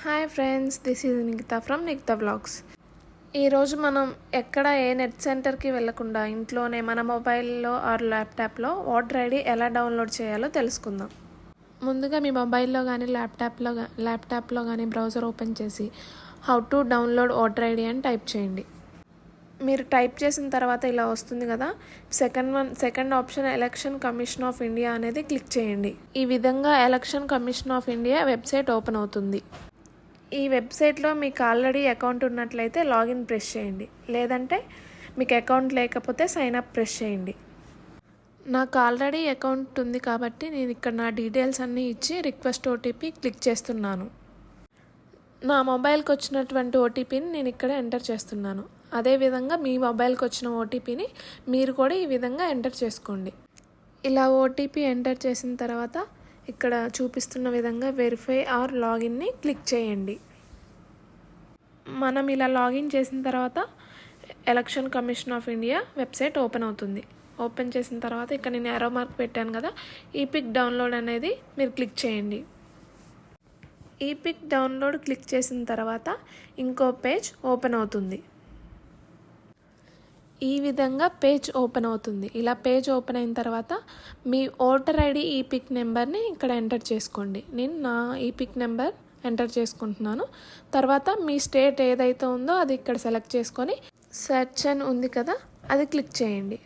Hi friends this is Nikita from Nikita vlogs ఈరోజు మనం ఎక్కడ ఏ నెట్ సెంటర్కి వెళ్ళకుండా ఇంట్లోనే మన మొబైల్లో ఆర్ ల్యాప్టాప్లో ఓటర్ ఐడి ఎలా డౌన్లోడ్ చేయాలో తెలుసుకుందాం. ముందుగా మీ మొబైల్లో కానీ ల్యాప్టాప్లో ల్యాప్టాప్లో కానీ బ్రౌజర్ ఓపెన్ చేసి how to download voter ID అని టైప్ చేయండి. మీరు టైప్ చేసిన తర్వాత ఇలా వస్తుంది కదా second one second option election commission of India అనేది క్లిక్ చేయండి. ఈ విధంగా election commission of India website open అవుతుంది. ఈ వెబ్సైట్లో మీకు ఆల్రెడీ అకౌంట్ ఉన్నట్లయితే లాగిన్ ప్రెస్ చేయండి. లేదంటే మీకు అకౌంట్ లేకపోతే సైన్ అప్ ప్రెస్ చేయండి. నాకు ఆల్రెడీ అకౌంట్ ఉంది కాబట్టి నేను ఇక్కడ నా డీటెయిల్స్ అన్నీ ఇచ్చి రిక్వెస్ట్ ఓటీపీ క్లిక్ చేస్తున్నాను. నా మొబైల్కి వచ్చినటువంటి ఓటీపీని నేను ఇక్కడ ఎంటర్ చేస్తున్నాను. అదేవిధంగా మీ మొబైల్కి వచ్చిన ఓటీపీని మీరు కూడా ఈ విధంగా ఎంటర్ చేసుకోండి. ఇలా ఓటీపీ ఎంటర్ చేసిన తర్వాత ఇక్కడ చూపిస్తున్న విధంగా వెరిఫై ఆర్ లాగిన్ని క్లిక్ చేయండి. మనం ఇలా లాగిన్ చేసిన తర్వాత election commission of India website open అవుతుంది. ఓపెన్ చేసిన తర్వాత ఇక్కడ నేను ఎరో మార్క్ పెట్టాను కదా ఈ పిక్ డౌన్లోడ్ అనేది మీరు క్లిక్ చేయండి. ఈ పిక్ డౌన్లోడ్ క్లిక్ చేసిన తర్వాత ఇంకో పేజ్ ఓపెన్ అవుతుంది. ఈ విధంగా పేజ్ ఓపెన్ అవుతుంది. ఇలా పేజ్ ఓపెన్ అయిన తర్వాత మీ ఓటర్ ఐడి ఈ పిక్ నెంబర్ని ఇక్కడ ఎంటర్ చేసుకోండి. నేను నా ఈ పిక్ నెంబర్ ఎంటర్ చేసుకుంటున్నాను. తర్వాత మీ స్టేట్ ఏదైతే ఉందో అది ఇక్కడ సెలెక్ట్ చేసుకొని సెర్చ్ అని ఉంది కదా అది క్లిక్ చేయండి.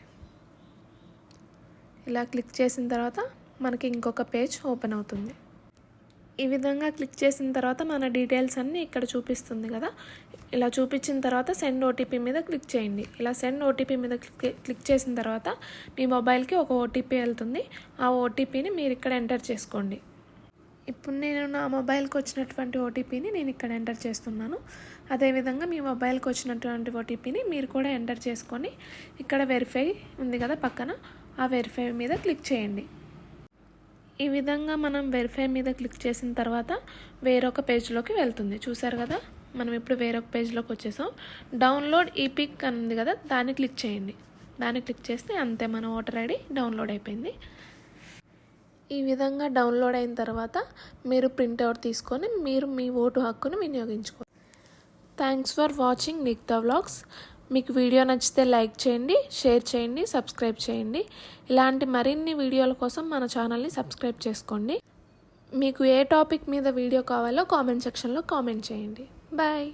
ఇలా క్లిక్ చేసిన తర్వాత మనకి ఇంకొక పేజ్ ఓపెన్ అవుతుంది. ఈ విధంగా క్లిక్ చేసిన తర్వాత మన డీటెయిల్స్ అన్నీ ఇక్కడ చూపిస్తుంది కదా. ఇలా చూపించిన తర్వాత సెండ్ ఓటీపీ మీద క్లిక్ చేయండి. ఇలా సెండ్ ఓటీపీ మీద క్లిక్ క్లిక్ చేసిన తర్వాత మీ మొబైల్కి ఒక ఓటీపీ వెళ్తుంది. ఆ ఓటీపీని మీరు ఇక్కడ ఎంటర్ చేసుకోండి. ఇప్పుడు నేను నా మొబైల్కి వచ్చినటువంటి ఓటీపీని నేను ఇక్కడ ఎంటర్ చేస్తున్నాను. అదేవిధంగా మీ మొబైల్కి వచ్చినటువంటి ఓటీపీని మీరు కూడా ఎంటర్ చేసుకొని ఇక్కడ వెరిఫై ఉంది కదా పక్కన. ఆ వెరిఫై మీద క్లిక్ చేయండి. ఈ విధంగా మనం వెరిఫై మీద క్లిక్ చేసిన తర్వాత వేరొక పేజ్లోకి వెళ్తుంది. చూసారు కదా? మనం ఇప్పుడు వేరొక పేజ్లోకి వచ్చేసాం. డౌన్లోడ్ ఈ పిక్ అని ఉంది కదా? దాన్ని క్లిక్ చేయండి. దాన్ని క్లిక్ చేస్తే అంతే మన ఓటర్ ఐడి డౌన్లోడ్ అయిపోయింది. ఈ విధంగా డౌన్లోడ్ అయిన తర్వాత మీరు ప్రింట్అవుట్ తీసుకొని మీరు మీ ఓటు హక్కును వినియోగించుకో thanks for watching Nikita vlogs మీకు వీడియో నచ్చితే లైక్ చేయండి షేర్ చేయండి సబ్స్క్రైబ్ చేయండి. ఇలాంటి మరిన్ని వీడియోల కోసం మన ఛానల్ని సబ్స్క్రైబ్ చేసుకోండి. మీకు ఏ టాపిక్ మీద వీడియో కావాలో కామెంట్ సెక్షన్లో కామెంట్ చేయండి. బాయ్.